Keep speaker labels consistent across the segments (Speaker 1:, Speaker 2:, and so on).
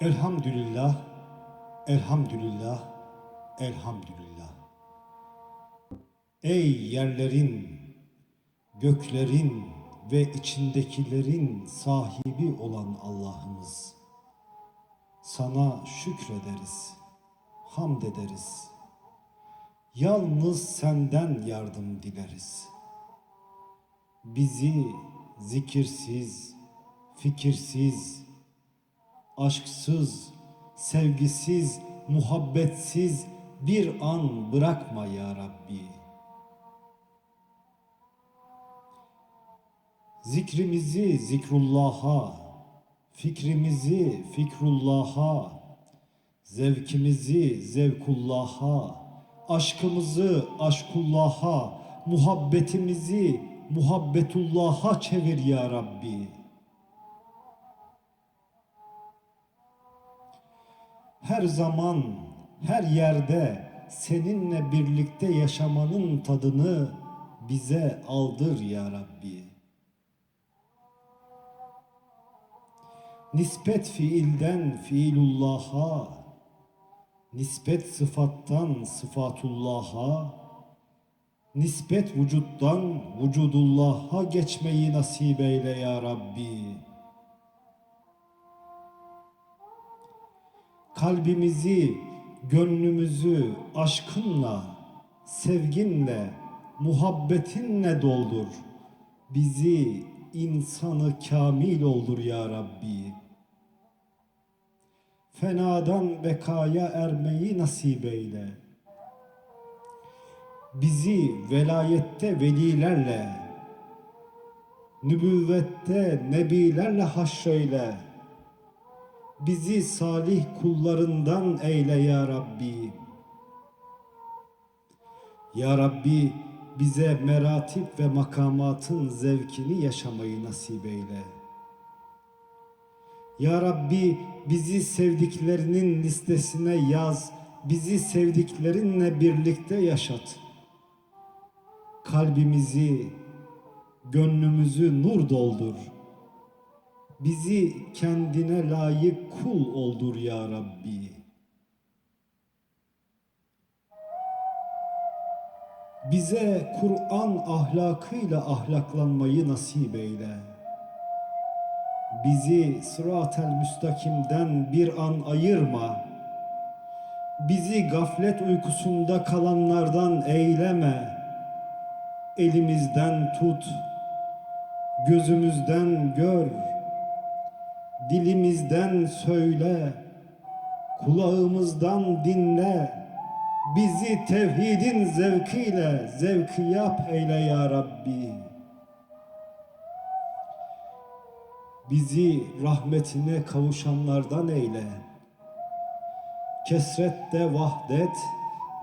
Speaker 1: Elhamdülillah, elhamdülillah, elhamdülillah. Ey yerlerin, göklerin ve içindekilerin sahibi olan Allah'ımız. Sana şükrederiz, hamd ederiz. Yalnız senden yardım dileriz. Bizi zikirsiz, fikirsiz, aşksız, sevgisiz, muhabbetsiz bir an bırakma ya Rabbi. Zikrimizi zikrullah'a, fikrimizi fikrullah'a, zevkimizi zevkullah'a, aşkımızı aşkullah'a, muhabbetimizi muhabbetullah'a çevir ya Rabbi. Her zaman, her yerde seninle birlikte yaşamanın tadını bize aldır ya Rabbi. Nispet fiilden fiilullah'a, nispet sıfattan sıfatullah'a, nispet vücuttan vücudullah'a geçmeyi nasip eyle ya Rabbi.'' Kalbimizi, gönlümüzü aşkınla, sevginle, muhabbetinle doldur. Bizi insanı kamil oldur ya Rabbi. Fenadan bekaya ermeyi nasip eyle. Bizi velayette velilerle, nübüvvette nebilerle haşreyle bizi salih kullarından eyle ya Rabbi. Ya Rabbi bize meratip ve makamatın zevkini yaşamayı nasip eyle. Ya Rabbi bizi sevdiklerinin listesine yaz, bizi sevdiklerinle birlikte yaşat. Kalbimizi, gönlümüzü nur doldur.'' Bizi kendine layık kul oldur ya Rabbi. Bize Kur'an ahlakıyla ahlaklanmayı nasip eyle. Bizi sırat-el müstakimden bir an ayırma. Bizi gaflet uykusunda kalanlardan eyleme. Elimizden tut, gözümüzden gör.'' Dilimizden söyle, kulağımızdan dinle, bizi tevhidin zevkiyle zevki yap eyle ya Rabbi. Bizi rahmetine kavuşanlardan eyle. Kesrette vahdet,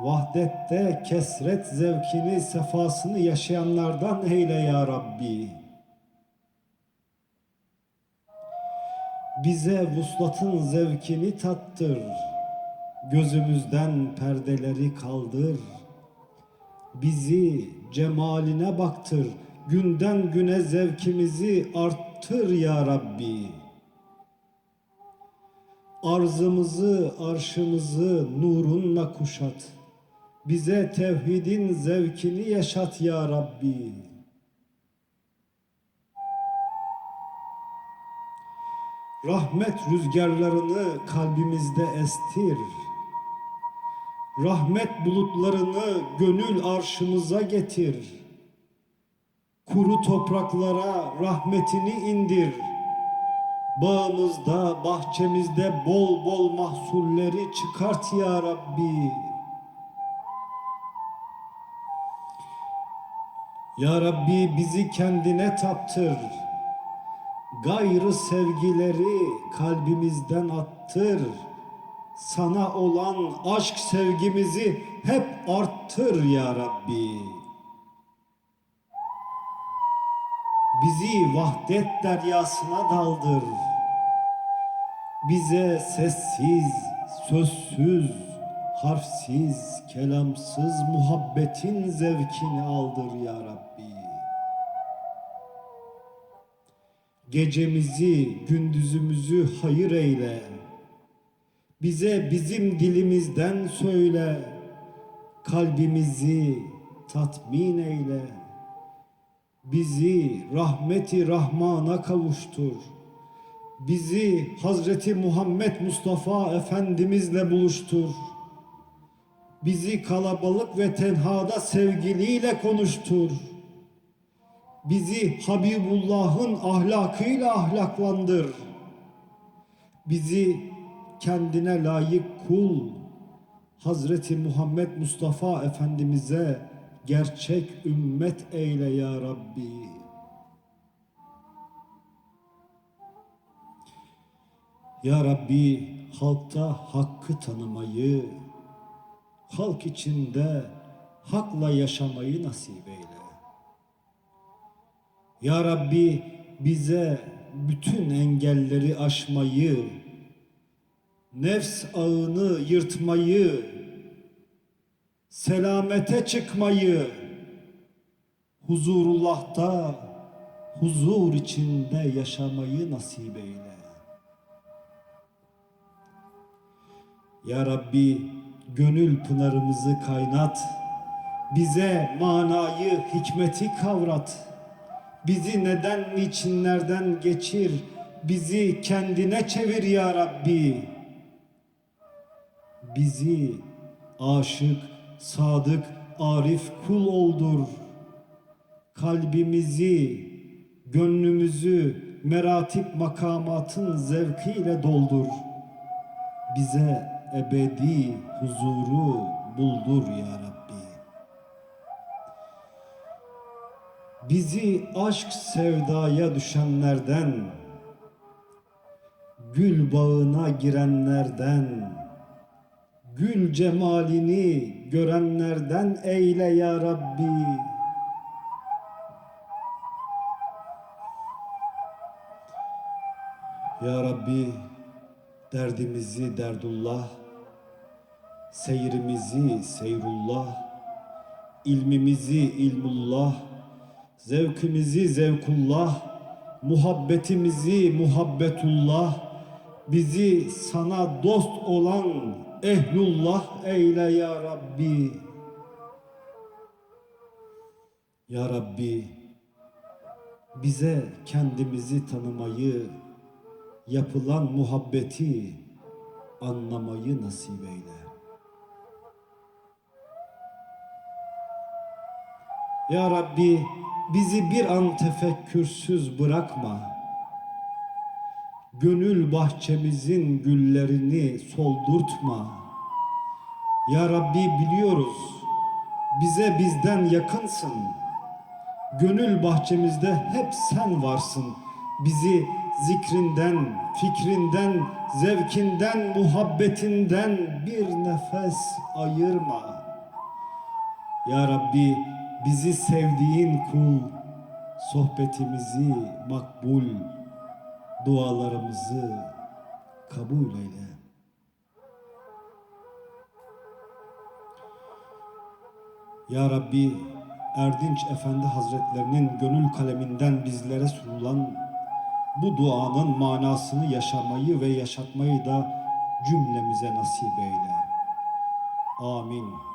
Speaker 1: vahdette kesret zevkini, sefasını yaşayanlardan eyle ya Rabbi.'' Bize vuslatın zevkini tattır. Gözümüzden perdeleri kaldır. Bizi cemaline baktır. Günden güne zevkimizi arttır ya Rabbi. Arzımızı, arşımızı nurunla kuşat. Bize tevhidin zevkini yaşat ya Rabbi. Rahmet rüzgarlarını kalbimizde estir. Rahmet bulutlarını gönül arşımıza getir. Kuru topraklara rahmetini indir. Bağımızda, bahçemizde bol bol mahsulleri çıkart ya Rabbi. Ya Rabbi bizi kendine taptır gayrı sevgileri kalbimizden attır. Sana olan aşk sevgimizi hep arttır ya Rabbi. Bizi vahdet deryasına daldır. Bize sessiz, sözsüz, harfsiz, kelamsız muhabbetin zevkini aldır ya Rabbi. Gecemizi, gündüzümüzü hayır eyle. Bize bizim dilimizden söyle, kalbimizi tatmin eyle. Bizi rahmeti Rahman'a kavuştur. Bizi Hazreti Muhammed Mustafa Efendimizle buluştur. Bizi kalabalık ve tenhada sevgiliyle konuştur. Bizi Habibullah'ın ahlakıyla ahlaklandır. Bizi kendine layık kul Hazreti Muhammed Mustafa Efendimiz'e gerçek ümmet eyle ya Rabbi. Ya Rabbi halkta hakkı tanımayı, halk içinde hakla yaşamayı nasip eyle. Ya Rabbi bize bütün engelleri aşmayı, nefs ağını yırtmayı, selamete çıkmayı, huzurullah'ta huzur içinde yaşamayı nasip eyle. Ya Rabbi gönül pınarımızı kaynat, bize manayı, hikmeti kavrat. Bizi neden, niçinlerden geçir, bizi kendine çevir ya Rabbi. Bizi aşık, sadık, arif kul oldur. Kalbimizi, gönlümüzü meratip makamatın zevkiyle doldur. Bize ebedi huzuru buldur ya Rabbi. Bizi aşk sevdaya düşenlerden, gül bağına girenlerden, gül cemalini görenlerden eyle ya Rabbi. Ya Rabbi derdimizi derdullah, seyrimizi seyrullah, ilmimizi ilmullah, zevkimizi zevkullah, muhabbetimizi muhabbetullah, bizi sana dost olan ehlullah eyle ya Rabbi. Ya Rabbi bize kendimizi tanımayı, yapılan muhabbeti anlamayı nasip eyle. Ya Rabbi bizi bir an tefekkürsüz bırakma. Gönül bahçemizin güllerini soldurtma. Ya Rabbi biliyoruz bize bizden yakınsın. Gönül bahçemizde hep sen varsın. Bizi zikrinden, fikrinden, zevkinden, muhabbetinden bir nefes ayırma. Ya Rabbi bizi sevdiğin kul, sohbetimizi makbul, dualarımızı kabul eyle. Ya Rabbi Erdinç Efendi Hazretlerinin gönül kaleminden bizlere sunulan bu duanın manasını yaşamayı ve yaşatmayı da cümlemize nasip eyle. Amin.